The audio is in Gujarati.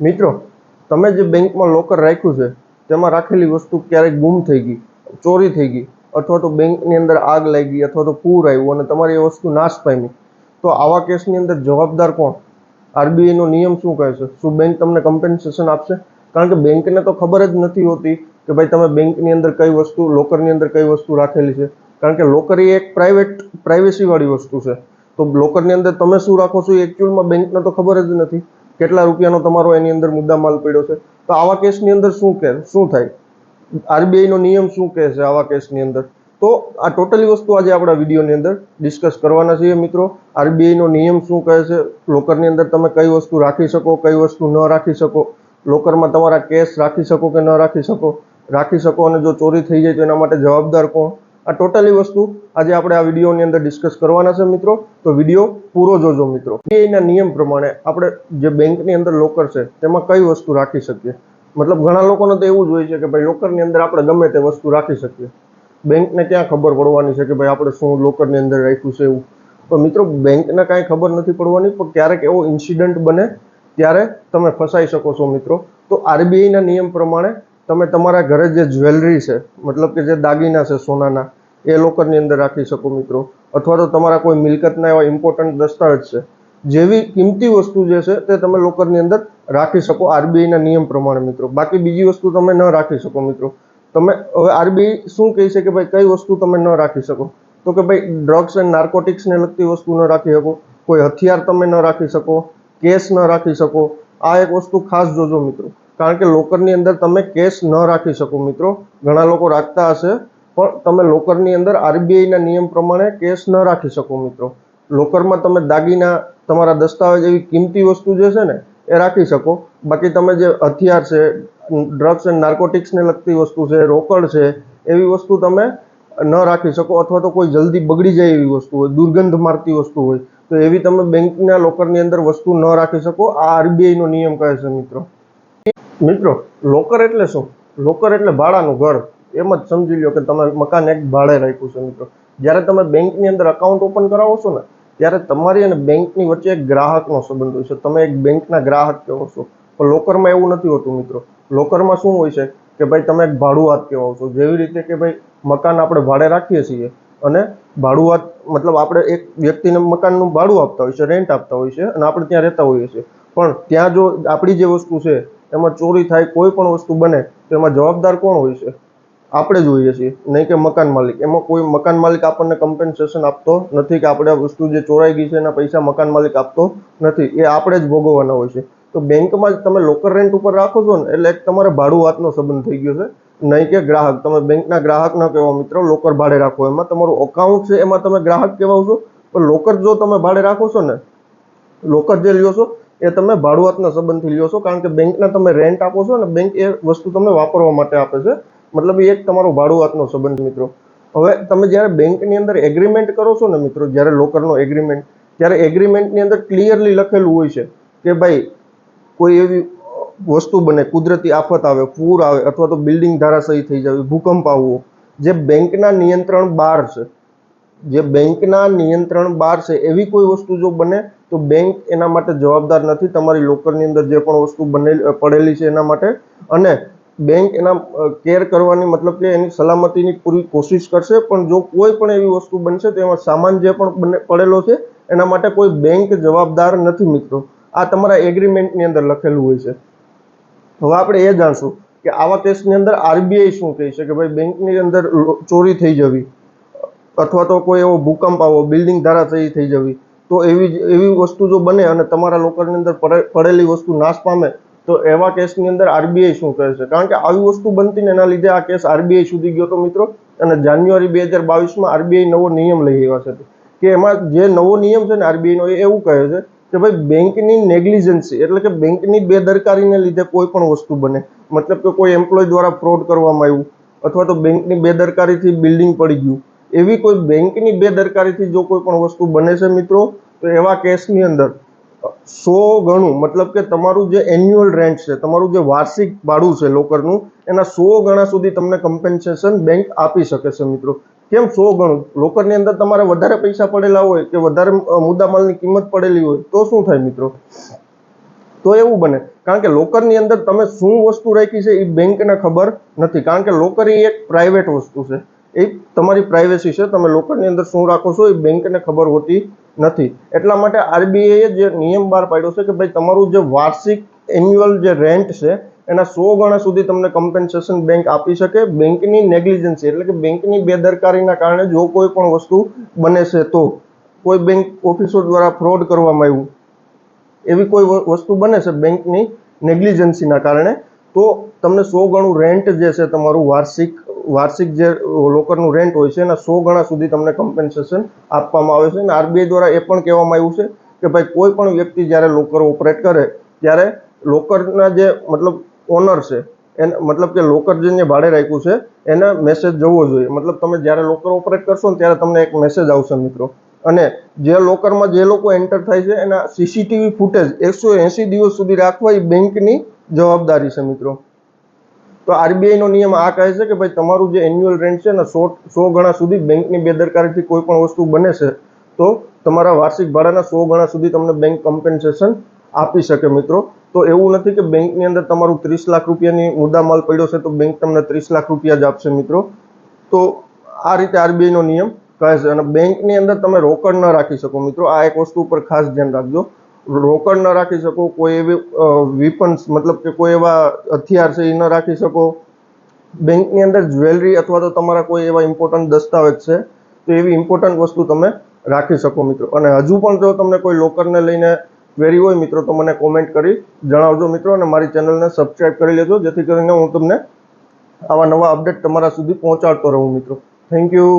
મિત્રો, તમે જે બેંકમાં લોકર રાખ્યું છે, તેમાં રાખેલી વસ્તુ ક્યારેક ગુમ થઈ ગઈ, ચોરી થઈ ગઈ, અથવા તો બેંકની અંદર આગ લાગી, અથવા તો પૂર આવ્યું અને તમારી એ વસ્તુ નાશ પામી, તો આવા કેસની અંદર જવાબદાર કોણ? આરબીઆઈનો નિયમ શું કહે છે? શું બેંક તમને કમ્પેન્સેશન આપશે? કારણ કે બેંકને તો ખબર જ નથી હોતી કે ભાઈ તમે બેંકની અંદર કઈ વસ્તુ લોકરની અંદર કઈ વસ્તુ રાખેલી છે. કારણ કે લોકર એ એક પ્રાઇવેટ પ્રાઇવેસીવાળી વસ્તુ છે. તો લોકરની અંદર તમે શું રાખો છો? એ એકચ્યુઅલમાં બેંકને તો ખબર જ નથી. કેટલા રૂપિયાનો તમારો એની અંદર મુદ્દામાલ પડ્યો છે? તો આવા કેસની અંદર શું કે, શું થાય? આરબીઆઈનો નિયમ શું કહે છે આવા કેસની અંદર? તો આ ટોટલી વસ્તુ આજે આપણા વિડીયોની અંદર ડિસ્કસ કરવાના છીએ મિત્રો. આરબીઆઈનો નિયમ શું કહે છે? લોકરની અંદર તમે કઈ વસ્તુ રાખી શકો, કઈ વસ્તુ ન રાખી શકો? લોકરમાં તમારા કેશ રાખી શકો કે ન રાખી શકો? રાખી શકો અને જો ચોરી થઈ જાય તો એના માટે જવાબદાર કોણ? આ ટોટલી વસ્તુ આજે આપણે આ વિડીયોની અંદર ડિસ્કસ કરવાના છે મિત્રો. તો વીડિયો પૂરો જોજો મિત્રો. એના નિયમ પ્રમાણે આપણે જે બેંકની અંદર લોકર છે, તેમાં કઈ વસ્તુ રાખી શકીએ? મતલબ ઘણા લોકોને તો એવું જ હોય છે કે ભાઈ લોકરની અંદર આપણે ગમે તે વસ્તુ રાખી શકીએ. બેંકને ક્યાં ખબર પડવાની છે કે ભાઈ આપણે શું લોકરની અંદર રાખ્યું છે એવું? તો મિત્રો, બેંકને કાંઈ ખબર નથી પડવાની, પણ ક્યારેક એવો ઇન્સિડન્ટ બને ત્યારે તમે ફસાઈ શકો છો મિત્રો. તો આરબીઆઈના નિયમ પ્રમાણે તમે તમારા ઘરે જે જ્વેલરી છે, મતલબ કે જે દાગીના છે સોનાના, એ લોકરની અંદર રાખી શકો મિત્રો. અથવા તો તમારા કોઈ મિલકતના એવા ઇમ્પોર્ટન્ટ દસ્તાવેજ છે. જેવી કિંમતી વસ્તુ જે છે, તે તમે લોકરની અંદર રાખી શકો આરબીઆઈના નિયમ પ્રમાણે મિત્રો. બાકી બીજી વસ્તુ તમે ન રાખી શકો મિત્રો. તમે હવે આરબીઆઈ શું કહે છે કે ભાઈ કઈ વસ્તુ તમે ન રાખી શકો? તો કે ભાઈ ડ્રગ્સ એન્ડ નાર્કોટિક્સને લગતી વસ્તુ ન રાખી શકો. કોઈ હથિયાર તમે ન રાખી શકો. કેશ ન રાખી શકો. આ એક વસ્તુ ખાસ જોજો મિત્રો. કારણ કે લોકરની અંદર તમે કેશ ન રાખી શકો મિત્રો. ઘણા લોકો રાખતા હશે, પણ તમે લોકરની અંદર આરબીઆઈના નિયમ પ્રમાણે કેશ ન રાખી શકો મિત્રો. લોકરમાં તમે દાગીના, તમારા દસ્તાવેજ એવી કિંમતી વસ્તુ જે છે ને, એ રાખી શકો. બાકી તમે જે હથિયાર છે, ડ્રગ્સ એન્ડ નાર્કોટિક્સને લગતી વસ્તુ છે, રોકડ છે, એવી વસ્તુ તમે ન રાખી શકો અથવા તો કોઈ જલ્દી બગડી જાય એવી વસ્તુ હોય, દુર્ગંધ મારતી વસ્તુ હોય, તો એવી તમે બેંકના લોકરની અંદર વસ્તુ ન રાખી શકો. આ આરબીઆઈનો નિયમ કહે છે મિત્રો. મિત્રો, લોકર એટલે શું? લોકર એટલે ભાડાનું ઘર. એમ જ સમજી લો કે તમે મકાન એક ભાડે રાખ્યું છે, મિત્રો. જ્યારે તમે બેંકની અંદર અકાઉન્ટ ઓપન કરાવો છો ને, ત્યારે તમારી અને બેંકની વચ્ચે એક ગ્રાહકનો સંબંધ હોય છે. તમે એક બેંકના ગ્રાહક કહો છો. પણ લોકરમાં એવું નથી હોતું, મિત્રો. લોકરમાં શું હોય છે કે ભાઈ તમે એક ભાડુઆત કહેવાઓ છો જેવી રીતે કે ભાઈ મકાન આપણે ભાડે રાખીએ છીએ અને ભાડુઆત મતલબ આપણે એક વ્યક્તિને મકાનનું ભાડું આપતા હોય છે રેન્ટ આપતા હોય છે અને આપણે ત્યાં રહેતા હોઈએ છીએ. પણ ત્યાં જો આપણી જે વસ્તુ છે એમાં ચોરી થાય, કોઈ પણ વસ્તુ બને, તો એમાં જવાબદાર કોણ હોય છે? આપણે જ હોઈએ છીએ, નહીં કે મકાન માલિક. એમાં કોઈ મકાન માલિક આપણને કમ્પેન્સેશન આપતો નથી કે આપણે આ વસ્તુ જે ચોરાઈ ગઈ છે એના પૈસા મકાન માલિક આપતો નથી. એ આપણે જ ભોગવવાના હોય છે. તો બેંકમાં જ તમે લોકર રેન્ટ ઉપર રાખો છો ને, એટલે એક તમારે ભાડું વાતનો સંબંધ થઈ ગયો છે. નહીં કે ગ્રાહક. તમે બેંકના ગ્રાહક ન કહેવા મિત્રો લોકર ભાડે રાખો. એમાં તમારું અકાઉન્ટ છે, એમાં તમે ગ્રાહક કહેવાઓ છો. પણ લોકર જો તમે ભાડે રાખો છો ને લોકર જે લ્યો છો એ તમે ભાડુઆતના સંબંધથી લ્યો છો, કારણ કે બેંકના તમે રેન્ટ આપો છો ને બેંક એ વસ્તુ તમને વાપરવા માટે આપે છે. મતલબ એક તમારો ભાડુઆતનો સંબંધ મિત્રો. હવે તમે જ્યારે બેંકની અંદર એગ્રીમેન્ટ કરો છો ને, મિત્રો, જ્યારે લોકરનો એગ્રીમેન્ટ ત્યારે એગ્રીમેન્ટની અંદર ક્લિયરલી લખેલું હોય છે કે ભાઈ, કોઈ એવી વસ્તુ બને, કુદરતી આફત આવે, પૂર આવે, અથવા તો બિલ્ડિંગ ધારાશાયી થઈ જાય, ભૂકંપ આવવો, જે બેંકના નિયંત્રણ બહાર છે. જે બેંકના નિયંત્રણ બહાર છે, એવી કોઈ વસ્તુ જો બને, તો બેંક એના માટે જવાબદાર નથી. તમારી લોકરની અંદર જે પણ વસ્તુ બનેલી, પડેલી છે એના માટે. અને બેંક એના કેર કરવાની મતલબ કે એની સલામતીની પૂરી કોશિશ કરશે, પણ જો કોઈ પણ એવી વસ્તુ બનશે, તો એમાં સામાન જે પણ પડેલો છે, એના માટે કોઈ બેંક જવાબદાર નથી મિત્રો. આ તમારા એગ્રીમેન્ટની અંદર લખેલું હોય છે. હવે આપણે એ જાણશું કે આવા કેસની અંદર આરબીઆઈ શું કહે છે કે ભાઈ બેંકની અંદર ચોરી થઈ જવી. અથવા તો કોઈ એવો ભૂકંપ આવો, બિલ્ડિંગ ધારાશાયી થઈ જવી, તો એવી એવી વસ્તુ જો બને અને તમારા લોકરની અંદર પડે- પડેલી વસ્તુ નાશ પામે, તો એવા કેસની અંદર આરબીઆઈ શું કહે છે? કારણ કે આવી વસ્તુ બનતી ને એના લીધે આ કેસ આરબીઆઈ સુધી ગયો તો મિત્રો, અને જાન્યુઆરી બે હજાર બાવીસમાં આરબીઆઈ નવો નિયમ લઈ આવ્યા છે. કે એમાં જે નવો નિયમ છે ને આરબીઆઈનો એ એવું કહે છે કે ભાઈ બેંકની નેગ્લિજન્સી, એટલે કે બેંકની બેદરકારીને લીધે કોઈ પણ વસ્તુ બને, મતલબ કે કોઈ એમ્પ્લોય દ્વારા ફ્રોડ કરવામાં આવ્યું, અથવા તો બેંકની બેદરકારીથી બિલ્ડિંગ પડી ગયું એવી કોઈ બેંકની બેદરકારીથી જો કોઈ પણ વસ્તુ બને છે મિત્રો, તો એવા કેસની અંદર સો ગણું, મતલબ કે તમારું જે એન્યુઅલ રેન્ટ છે, તમારું જે વાર્ષિક ભાડું છે લોકરનું, એના સો ગણા સુધી તમને કમ્પેન્સેશન બેંક આપી શકે છે મિત્રો. કેમ સો ગણું? લોકરની અંદર તમારે વધારે પૈસા પડેલા હોય કે વધારે મુદ્દામાલની કિંમત પડેલી હોય, તો શું થાય મિત્રો? તો એવું બને. કારણ કે લોકરની અંદર તમે શું વસ્તુ રાખી છે એ બેંકને ખબર નથી. કારણ કે લોકર એ એક પ્રાઇવેટ વસ્તુ છે. એ તમારી પ્રાઇવેસી છે, તમે લોકરની અંદર શું રાખો છો એ બેંકને ખબર હોતી નથી. એટલા માટે આરબીઆઈએ જે નિયમ બહાર પાડ્યો છે કે ભાઈ તમારું જે વાર્ષિક એન્યુઅલ જે રેન્ટ છે, એના સો ગણા સુધી તમને કમ્પેન્સેશન બેંક આપી શકે બેંકની નેગ્લિજન્સી એટલે કે બેંકની બેદરકારીના કારણે જો કોઈ પણ વસ્તુ બને છે તો. કોઈ બેંક ઓફિસો દ્વારા ફ્રોડ કરવામાં આવ્યું, એવી કોઈ વસ્તુ બને છે બેંકની નેગ્લિજન્સીના કારણે, તો તમને સો ગણું રેન્ટ જે છે તમારું વાર્ષિક વાર્ષિક જે લોકરનું રેન્ટ હોય છે એના સો ગણા સુધી તમને કમ્પેન્સેશન આપવામાં આવે છે. અને આરબીઆઈ દ્વારા એ પણ કહેવામાં આવ્યું છે કે ભાઈ, કોઈ પણ વ્યક્તિ જ્યારે લોકર ઓપરેટ કરે, ત્યારે લોકરના જે મતલબ ઓનર છે, એને, મતલબ કે લોકર જેને ભાડે રાખ્યું છે, એને મેસેજ જવો જોઈએ. મતલબ તમે જ્યારે લોકર ઓપરેટ કરશો ને ત્યારે તમને એક મેસેજ આવશે મિત્રો. અને જે લોકરમાં જે લોકો એન્ટર થાય છે એના સીસીટીવી ફૂટેજ એકસો એંસી દિવસ સુધી રાખવા એ બેંકની જવાબદારી છે મિત્રો. તો આરબીઆઈ નો નિયમ આ કહે છે કે ભાઈ તમારું જે એન્યુઅલ રેન્ટ છે ને સો સો ગણા સુધી બેંકની બેદરકારીથી કોઈ પણ વસ્તુ બને છે, તો તમારા વાર્ષિક ભાડાના સો ગણા સુધી તમને બેંક કમ્પેન્સેશન આપી શકે મિત્રો. તો એવું નથી કે બેંકની અંદર તમારું ત્રીસ લાખ રૂપિયાની મુદ્દામાલ પડ્યો છે તો બેંક તમને ત્રીસ લાખ રૂપિયા જ આપશે મિત્રો. તો આ રીતે આરબીઆઈ નો નિયમ કહે છે અને બેંકની અંદર તમે રોકડ ન રાખી શકો મિત્રો. આ એક વસ્તુ ઉપર ખાસ ધ્યાન રાખજો. રોકડ ન રાખી શકો, કોઈ એવી વિપન્સ મતલબ કે કોઈ એવા હથિયાર છે એ ન રાખી શકો. બેંકની અંદર જ્વેલરી અથવા તો તમારા કોઈ એવા ઇમ્પોર્ટન્ટ દસ્તાવેજ છે, તો એવી ઇમ્પોર્ટન્ટ વસ્તુ તમે રાખી શકો મિત્રો. અને હજુ પણ જો તમને કોઈ લોકરને લઈને ક્વેરી હોય મિત્રો, તો મને કોમેન્ટ કરી જણાવજો મિત્રો અને મારી ચેનલને સબસ્ક્રાઈબ કરી લેજો, જેથી કરીને હું તમને આવા નવા અપડેટ તમારા સુધી પહોંચાડતો રહું મિત્રો. Thank you